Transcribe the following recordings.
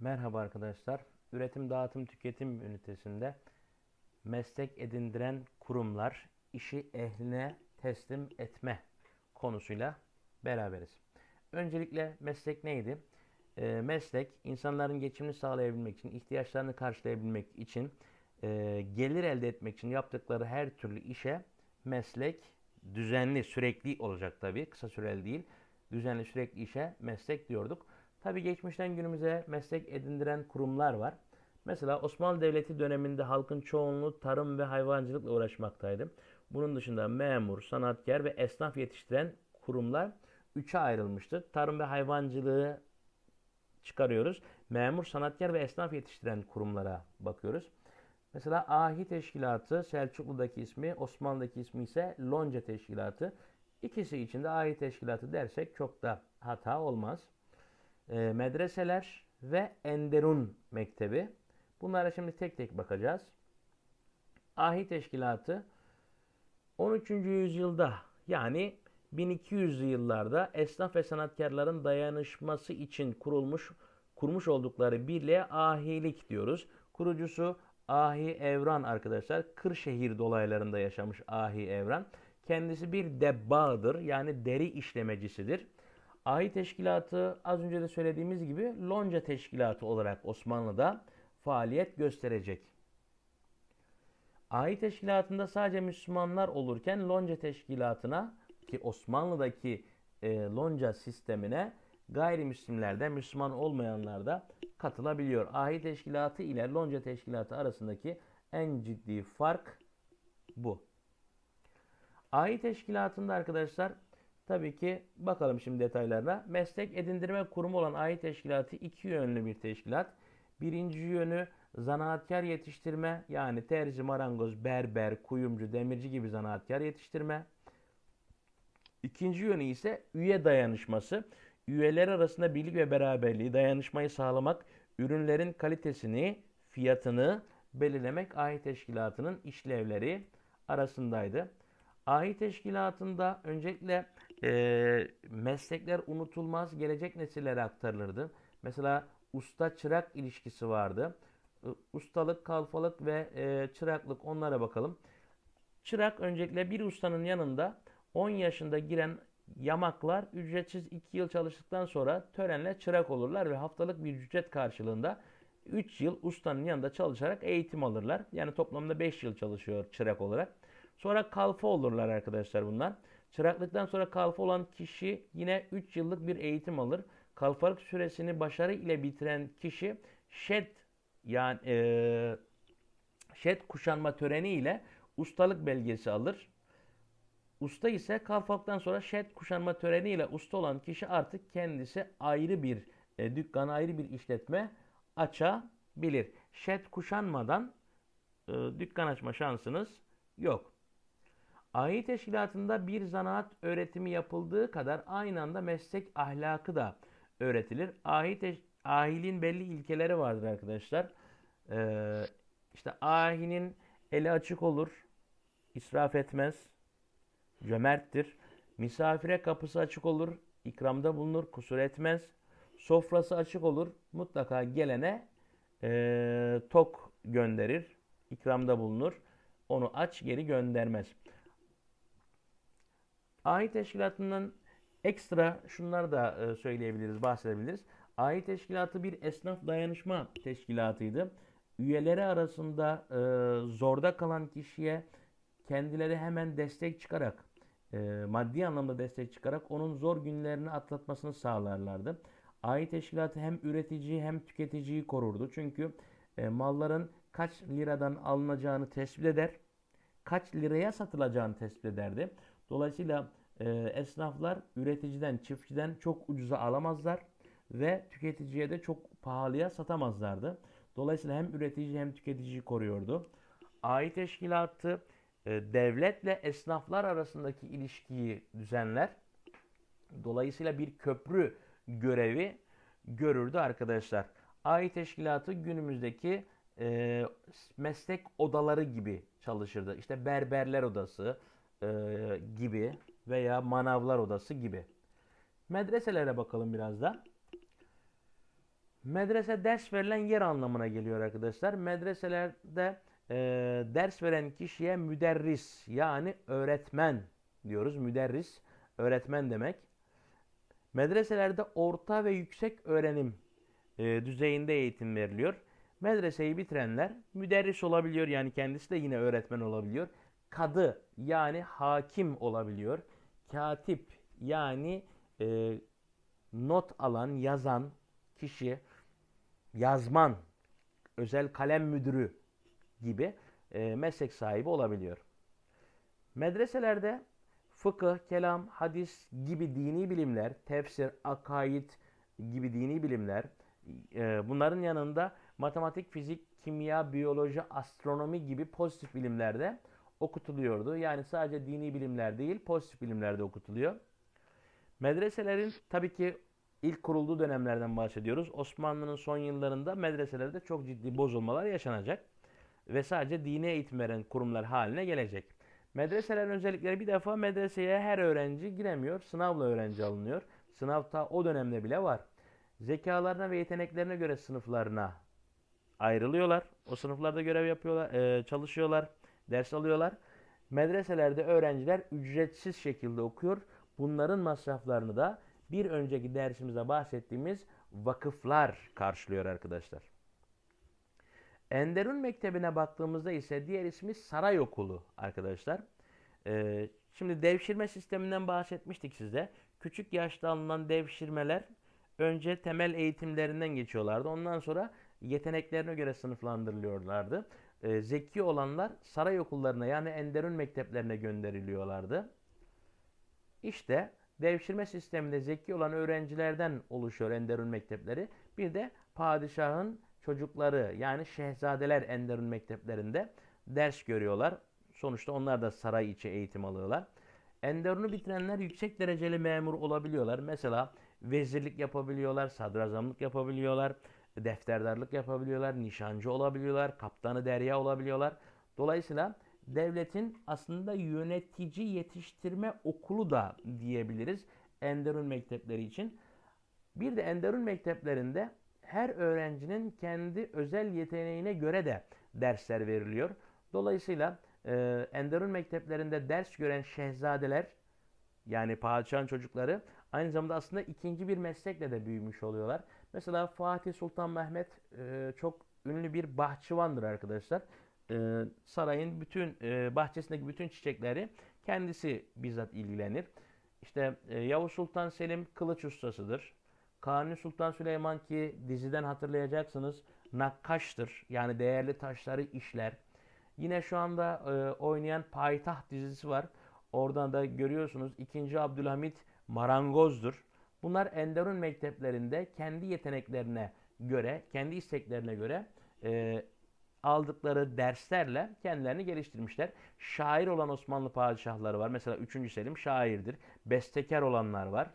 Merhaba arkadaşlar. Üretim, dağıtım, tüketim ünitesinde meslek edindiren kurumlar işi ehline teslim etme konusuyla beraberiz. Öncelikle meslek neydi? Ee, meslek insanların geçimini sağlayabilmek için, ihtiyaçlarını karşılayabilmek için, e, gelir elde etmek için yaptıkları her türlü işe meslek düzenli, sürekli olacak tabii. Kısa süreli değil. Düzenli, sürekli işe meslek diyorduk. Tabii geçmişten günümüze meslek edindiren kurumlar var. Mesela Osmanlı Devleti döneminde halkın çoğunluğu tarım ve hayvancılıkla uğraşmaktaydı. Bunun dışında memur, sanatkar ve esnaf yetiştiren kurumlar üçe ayrılmıştı. Tarım ve hayvancılığı çıkarıyoruz. Memur, sanatkar ve esnaf yetiştiren kurumlara bakıyoruz. Mesela Ahi Teşkilatı Selçuklu'daki ismi, Osmanlı'daki ismi ise Lonca Teşkilatı. İkisi için de Ahi Teşkilatı dersek çok da hata olmaz. E, medreseler ve Enderun Mektebi. Bunlara şimdi tek tek bakacağız. Ahi Teşkilatı 13. yüzyılda yani 1200'lü yıllarda esnaf ve sanatkarların dayanışması için kurulmuş kurmuş oldukları birliğe ahilik diyoruz. Kurucusu Ahi Evran arkadaşlar. Kırşehir dolaylarında yaşamış Ahi Evran. Kendisi bir debbağdır yani deri işlemecisidir. Ahi Teşkilatı az önce de söylediğimiz gibi Lonca Teşkilatı olarak Osmanlı'da faaliyet gösterecek. Ahi Teşkilatı'nda sadece Müslümanlar olurken Lonca Teşkilatı'na ki Osmanlı'daki e, Lonca sistemine gayrimüslimler Müslüman olmayanlar da katılabiliyor. Ahi Teşkilatı ile Lonca Teşkilatı arasındaki en ciddi fark bu. Ahi Teşkilatı'nda arkadaşlar tabii ki bakalım şimdi detaylarına. Meslek edindirme kurumu olan Ahi Teşkilatı iki yönlü bir teşkilat. Birinci yönü zanaatkar yetiştirme yani terzi, marangoz, berber, kuyumcu, demirci gibi zanaatkar yetiştirme. İkinci yönü ise üye dayanışması. Üyeler arasında birlik ve beraberliği, dayanışmayı sağlamak, ürünlerin kalitesini, fiyatını belirlemek ahi teşkilatının işlevleri arasındaydı. Ahi teşkilatında öncelikle e, meslekler unutulmaz, gelecek nesillere aktarılırdı. Mesela usta çırak ilişkisi vardı. Ustalık, kalfalık ve e, çıraklık onlara bakalım. Çırak öncelikle bir ustanın yanında 10 yaşında giren yamaklar ücretsiz 2 yıl çalıştıktan sonra törenle çırak olurlar ve haftalık bir ücret karşılığında 3 yıl ustanın yanında çalışarak eğitim alırlar. Yani toplamda 5 yıl çalışıyor çırak olarak. Sonra kalfa olurlar arkadaşlar bunlar. Çıraklıktan sonra kalfa olan kişi yine 3 yıllık bir eğitim alır. Kalfalık süresini başarı ile bitiren kişi şed yani e, şed kuşanma töreni ile ustalık belgesi alır. Usta ise kalfalıktan sonra şed kuşanma töreni ile usta olan kişi artık kendisi ayrı bir e, dükkan, ayrı bir işletme açabilir. Şed kuşanmadan e, dükkan açma şansınız yok. Ahi teşkilatında bir zanaat öğretimi yapıldığı kadar aynı anda meslek ahlakı da öğretilir. Ahi teş- ahiliğin belli ilkeleri vardır arkadaşlar. Ee, işte ahinin eli açık olur, israf etmez, cömerttir. Misafire kapısı açık olur, ikramda bulunur, kusur etmez. Sofrası açık olur, mutlaka gelene e, tok gönderir, ikramda bulunur. Onu aç geri göndermez. Ahi teşkilatından ekstra şunları da e, söyleyebiliriz, bahsedebiliriz. Ahi teşkilatı bir esnaf dayanışma teşkilatıydı. Üyeleri arasında e, zorda kalan kişiye kendileri hemen destek çıkarak, e, maddi anlamda destek çıkarak onun zor günlerini atlatmasını sağlarlardı. Ahi teşkilatı hem üreticiyi hem tüketiciyi korurdu. Çünkü malların kaç liradan alınacağını tespit eder, kaç liraya satılacağını tespit ederdi. Dolayısıyla e, esnaflar üreticiden, çiftçiden çok ucuza alamazlar ve tüketiciye de çok pahalıya satamazlardı. Dolayısıyla hem üretici hem tüketiciyi koruyordu. Ahi teşkilatı e, devletle esnaflar arasındaki ilişkiyi düzenler. Dolayısıyla bir köprü görevi görürdü arkadaşlar. Ahi teşkilatı günümüzdeki e, meslek odaları gibi çalışırdı. İşte berberler odası e, gibi veya manavlar odası gibi. Medreselere bakalım biraz da. Medrese ders verilen yer anlamına geliyor arkadaşlar. Medreselerde e, ders veren kişiye müderris yani öğretmen diyoruz. Müderris öğretmen demek. Medreselerde orta ve yüksek öğrenim e, düzeyinde eğitim veriliyor. Medreseyi bitirenler müderris olabiliyor yani kendisi de yine öğretmen olabiliyor. Kadı yani hakim olabiliyor. Katip yani e, not alan, yazan kişi, yazman, özel kalem müdürü gibi e, meslek sahibi olabiliyor. Medreselerde fıkıh, kelam, hadis gibi dini bilimler, tefsir, akaid gibi dini bilimler, e, bunların yanında matematik, fizik, kimya, biyoloji, astronomi gibi pozitif bilimlerde okutuluyordu. Yani sadece dini bilimler değil, pozitif bilimlerde okutuluyor. Medreselerin tabii ki ilk kurulduğu dönemlerden bahsediyoruz. Osmanlı'nın son yıllarında medreselerde çok ciddi bozulmalar yaşanacak ve sadece dini eğitim veren kurumlar haline gelecek. Medreselerin özellikleri bir defa medreseye her öğrenci giremiyor. Sınavla öğrenci alınıyor. Sınav ta o dönemde bile var. Zekalarına ve yeteneklerine göre sınıflarına ayrılıyorlar. O sınıflarda görev yapıyorlar, e, çalışıyorlar, ders alıyorlar. Medreselerde öğrenciler ücretsiz şekilde okuyor. Bunların masraflarını da bir önceki dersimizde bahsettiğimiz vakıflar karşılıyor arkadaşlar. Enderun Mektebi'ne baktığımızda ise diğer ismi Saray Okulu arkadaşlar. Ee, şimdi devşirme sisteminden bahsetmiştik size. Küçük yaşta alınan devşirmeler önce temel eğitimlerinden geçiyorlardı. Ondan sonra yeteneklerine göre sınıflandırılıyorlardı. Ee, zeki olanlar saray okullarına yani Enderun mekteplerine gönderiliyorlardı. İşte devşirme sisteminde zeki olan öğrencilerden oluşuyor Enderun mektepleri. Bir de padişahın çocukları yani şehzadeler Enderun mekteplerinde ders görüyorlar. Sonuçta onlar da saray içi eğitim alıyorlar. Enderun'u bitirenler yüksek dereceli memur olabiliyorlar. Mesela vezirlik yapabiliyorlar, sadrazamlık yapabiliyorlar, defterdarlık yapabiliyorlar, nişancı olabiliyorlar, kaptanı derya olabiliyorlar. Dolayısıyla devletin aslında yönetici yetiştirme okulu da diyebiliriz Enderun mektepleri için. Bir de Enderun mekteplerinde her öğrencinin kendi özel yeteneğine göre de dersler veriliyor. Dolayısıyla e, Enderun mekteplerinde ders gören şehzadeler yani padişahın çocukları aynı zamanda aslında ikinci bir meslekle de büyümüş oluyorlar. Mesela Fatih Sultan Mehmet e, çok ünlü bir bahçıvandır arkadaşlar. E, sarayın bütün e, bahçesindeki bütün çiçekleri kendisi bizzat ilgilenir. İşte Yavuz Sultan Selim kılıç ustasıdır. Kanuni Sultan Süleyman ki diziden hatırlayacaksınız nakkaştır. Yani değerli taşları işler. Yine şu anda oynayan Payitaht dizisi var. Oradan da görüyorsunuz 2. Abdülhamit marangozdur. Bunlar Enderun mekteplerinde kendi yeteneklerine göre, kendi isteklerine göre e, aldıkları derslerle kendilerini geliştirmişler. Şair olan Osmanlı padişahları var. Mesela 3. Selim şairdir. Bestekar olanlar var.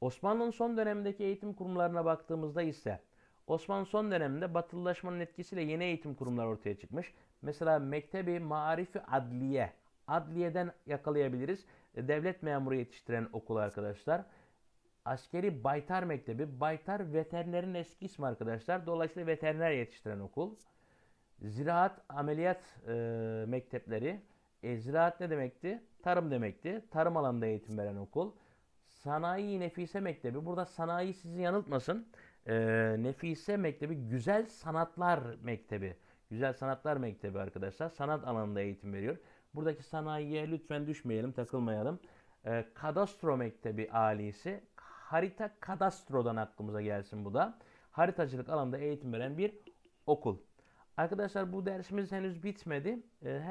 Osmanlı'nın son dönemindeki eğitim kurumlarına baktığımızda ise Osmanlı son döneminde batılılaşmanın etkisiyle yeni eğitim kurumları ortaya çıkmış. Mesela Mektebi Marifi Adliye. Adliyeden yakalayabiliriz. Devlet memuru yetiştiren okul arkadaşlar. Askeri Baytar Mektebi. Baytar veterinerin eski ismi arkadaşlar. Dolayısıyla veteriner yetiştiren okul. Ziraat Ameliyat e, Mektepleri. E, ziraat ne demekti? Tarım demekti. Tarım alanında eğitim veren okul. Sanayi Nefise Mektebi. Burada sanayi sizi yanıltmasın. E, Nefise Mektebi Güzel Sanatlar Mektebi. Güzel Sanatlar Mektebi arkadaşlar. Sanat alanında eğitim veriyor. Buradaki sanayiye lütfen düşmeyelim, takılmayalım. E, kadastro Mektebi alisi. Harita kadastrodan aklımıza gelsin bu da. Haritacılık alanında eğitim veren bir okul. Arkadaşlar bu dersimiz henüz bitmedi. E, hemen